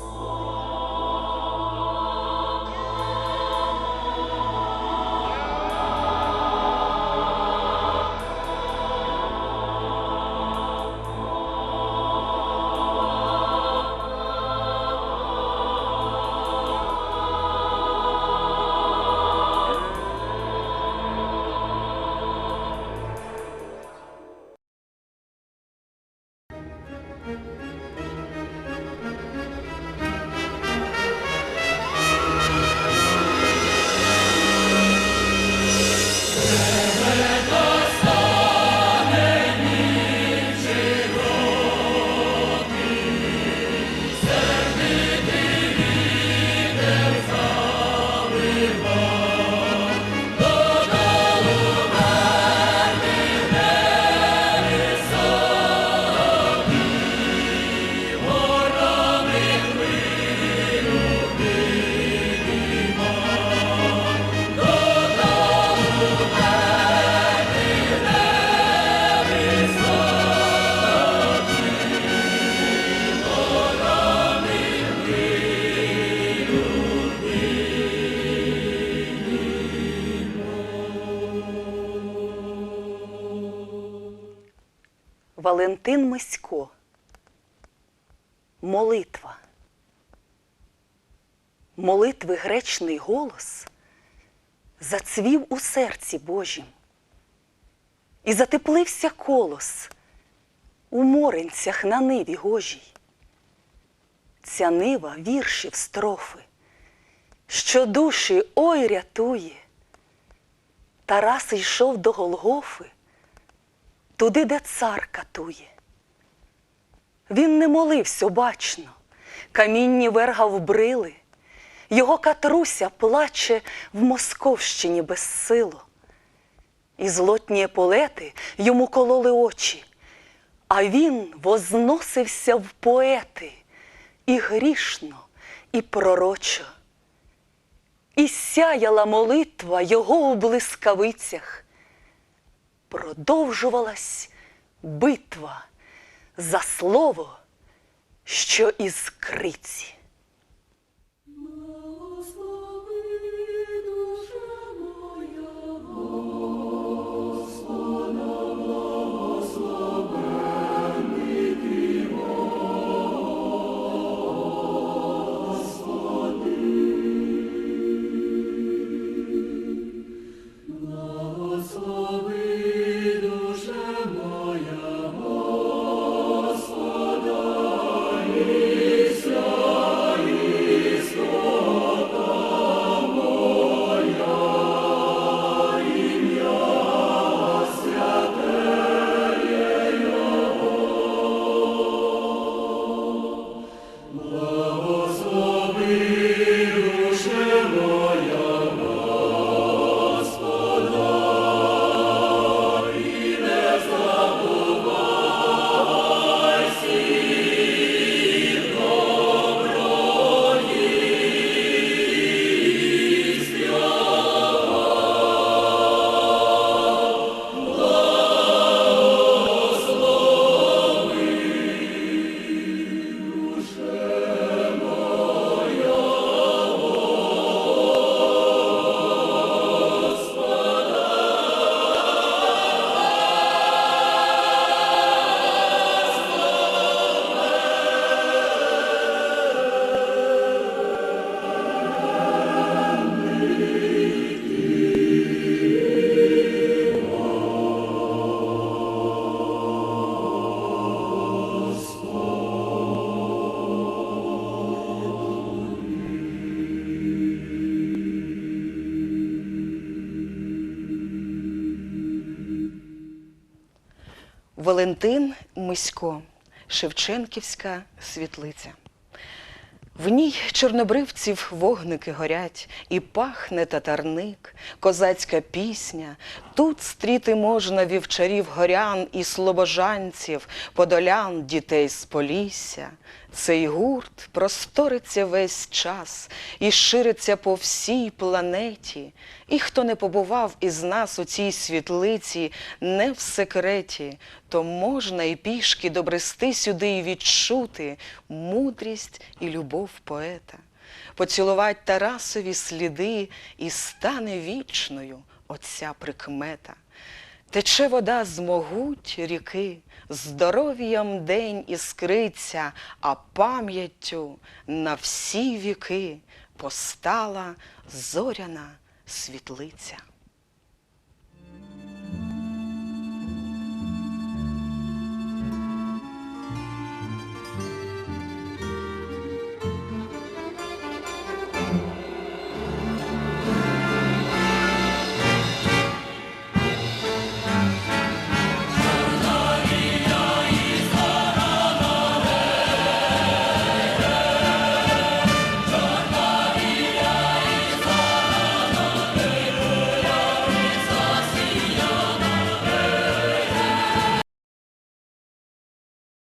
Oh. Валентин Мисько. Молитва. Молитви гречний голос зацвів у серці Божім. І затеплився колос у моренцях на ниві гожій. Ця нива віршів строфи, що душі ой рятує. Тарас йшов до Голгофи, туди, де цар катує. Він не молився бачно, камінні верга вбрили, його катруся плаче в Московщині безсило. І злотні еполети йому кололи очі, а він возносився в поети і грішно, і пророчо. І сяяла молитва його у блискавицях. Продовжувалась битва за слово, що іскриці. Валентин Мисько, Шевченківська світлиця. В ній чорнобривців вогники горять, і пахне татарник, козацька пісня. Тут стріти можна вівчарів горян і слобожанців, подолян, дітей з Полісся. Цей гурт просториться весь час і шириться по всій планеті. І хто не побував із нас у цій світлиці, не в секреті, то можна і пішки добрести сюди і відчути мудрість і любов поета, поцілувати Тарасові сліди, і стане вічною оця прикмета. Тече вода з могуть ріки, здоров'ям день іскриться, а пам'яттю на всі віки постала зоряна світлиця.